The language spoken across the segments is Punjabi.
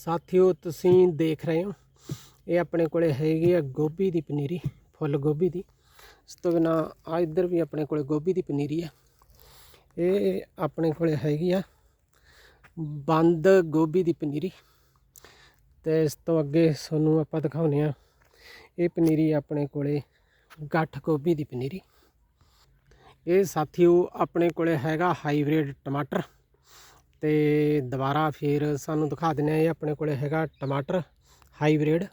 ਸਾਥੀਓ, ਤੁਸੀਂ ਦੇਖ ਰਹੇ ਹੋ। ਇਹ ਆਪਣੇ ਕੋਲੇ ਹੈਗੀ ਆ ਗੋਭੀ ਦੀ ਪਨੀਰੀ, ਫੁੱਲ ਗੋਭੀ ਦੀ। ਇਸ ਤੋਂ ਬਿਨਾ ਆ ਇੱਧਰ ਵੀ ਆਪਣੇ ਕੋਲੇ ਗੋਭੀ ਦੀ ਪਨੀਰੀ ਆ। ਇਹ ਆਪਣੇ ਕੋਲੇ ਹੈਗੀ ਆ ਬੰਦ ਗੋਭੀ ਦੀ ਪਨੀਰੀ। ਤੇ ਇਸ ਤੋਂ ਅੱਗੇ ਤੁਹਾਨੂੰ ਆਪਾਂ ਦਿਖਾਉਨੇ ਆ ਇਹ ਪਨੀਰੀ ਆਪਣੇ ਕੋਲੇ ਗੱਠ ਗੋਭੀ ਦੀ ਪਨੀਰੀ। ਇਹ ਸਾਥੀਓ ਆਪਣੇ ਕੋਲੇ ਹੈਗਾ ਹਾਈਬ੍ਰਿਡ ਟਮਾਟਰ। ਤੇ ਦੁਬਾਰਾ ਫਿਰ ਸਾਨੂੰ ਦਿਖਾ ਦਿੰਦੇ ਆ ਇਹ ਆਪਣੇ ਕੋਲੇ ਹੈਗਾ ਟਮਾਟਰ ਹਾਈਬ੍ਰਿਡ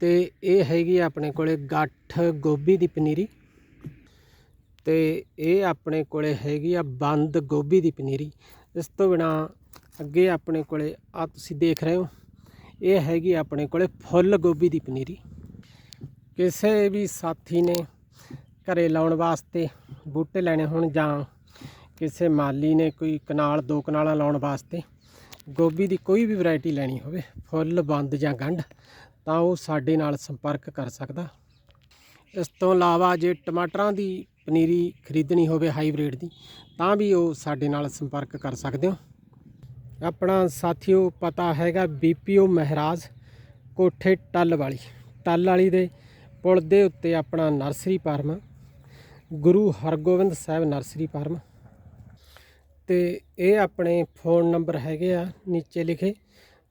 ਤੇ ਇਹ ਹੈਗੀ ਆ ਆਪਣੇ ਕੋਲੇ ਗੱਠ ਗੋਭੀ ਦੀ ਪਨੀਰੀ ਤੇ ਇਹ ਆਪਣੇ ਕੋਲੇ ਹੈਗੀ ਆ ਬੰਦ ਗੋਭੀ ਦੀ ਪਨੀਰੀ। ਇਸ ਤੋਂ ਬਿਨਾ ਅੱਗੇ ਆਪਣੇ ਕੋਲੇ ਆ ਤੁਸੀਂ ਦੇਖ ਰਹੇ ਹੋ, ਇਹ ਹੈਗੀ ਆਪਣੇ ਕੋਲੇ ਫੁੱਲ ਗੋਭੀ ਦੀ ਪਨੀਰੀ। ਕਿਸੇ ਵੀ ਸਾਥੀ ਨੇ ਘਰੇ ਲਾਉਣ ਵਾਸਤੇ ਬੂਟੇ ਲੈਣੇ ਹੋਣ ਜਾਂ ਕਿਸੇ ਮਾਲੀ ਨੇ ਕੋਈ ਕਨਾਲ, ਦੋ ਕਨਾਲਾਂ ਲਾਉਣ ਵਾਸਤੇ ਗੋਭੀ ਦੀ ਕੋਈ ਵੀ ਵੈਰਾਈਟੀ ਲੈਣੀ ਹੋਵੇ, ਫੁੱਲ, ਬੰਦ ਜਾਂ ਗੰਢ, ਤਾਂ ਉਹ ਸਾਡੇ ਨਾਲ ਸੰਪਰਕ ਕਰ ਸਕਦਾ। ਇਸ ਤੋਂ ਇਲਾਵਾ ਜੇ ਟਮਾਟਰਾਂ ਦੀ ਪਨੀਰੀ ਖਰੀਦਣੀ ਹੋਵੇ ਹਾਈਬ੍ਰਿਡ ਦੀ, ਤਾਂ ਵੀ ਉਹ ਸਾਡੇ ਨਾਲ ਸੰਪਰਕ ਕਰ ਸਕਦੇ ਹੋ। ਆਪਣਾ ਸਾਥੀਓ, ਪਤਾ ਹੈਗਾ ਬੀਪੀਓ ਮਹਿਰਾਜ ਕੋਠੇ ਟੱਲ ਵਾਲੀ। ਟੱਲ ਵਾਲੀ ਦੇ ਪੁਲ ਦੇ ਉੱਤੇ ਆਪਣਾ nursery farm, Guru Hargobind Sahib nursery farm ਤੇ ਇਹ ਆਪਣੇ ਫੋਨ ਨੰਬਰ ਹੈਗੇ ਆ ਨੀਚੇ ਲਿਖੇ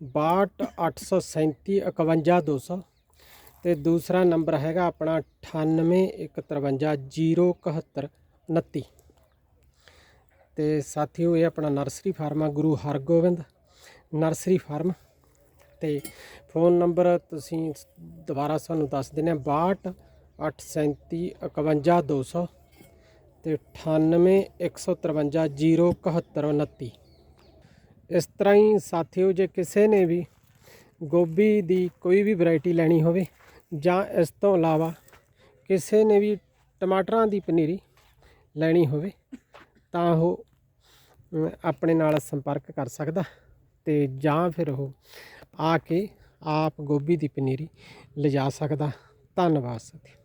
6287 51200 ਤੇ ਦੂਸਰਾ ਨੰਬਰ ਹੈਗਾ ਆਪਣਾ 9815507129 ਤੇ ਸਾਥੀਓ ਇਹ ਆਪਣਾ ਨਰਸਰੀ ਫਾਰਮ ਆ, ਗੁਰੂ ਹਰਗੋਬਿੰਦ ਨਰਸਰੀ ਫਾਰਮ। ਤੇ ਫੋਨ ਨੰਬਰ ਤੁਸੀਂ ਦੁਬਾਰਾ ਸਾਨੂੰ ਦੱਸ ਦਿੰਦੇ ਆ 6287 51200 ਤੇ 9815507129 ਇਸ ਤਰ੍ਹਾਂ ਹੀ ਸਾਥੀਓ, ਜੇ ਕਿਸੇ ਨੇ ਵੀ ਗੋਭੀ ਦੀ ਕੋਈ ਵੀ ਵੈਰਾਈਟੀ ਲੈਣੀ ਹੋਵੇ, ਜਾਂ ਇਸ ਤੋਂ ਇਲਾਵਾ ਕਿਸੇ ਨੇ ਵੀ ਟਮਾਟਰਾਂ ਦੀ ਪਨੀਰੀ ਲੈਣੀ ਹੋਵੇ, ਤਾਂ ਉਹ ਆਪਣੇ ਨਾਲ ਸੰਪਰਕ ਕਰ ਸਕਦਾ ਤੇ ਜਾਂ ਫਿਰ ਉਹ ਆ ਕੇ ਆਪ ਗੋਭੀ ਦੀ ਪਨੀਰੀ ਲਿਜਾ ਸਕਦਾ। ਧੰਨਵਾਦ ਸਾਥੀ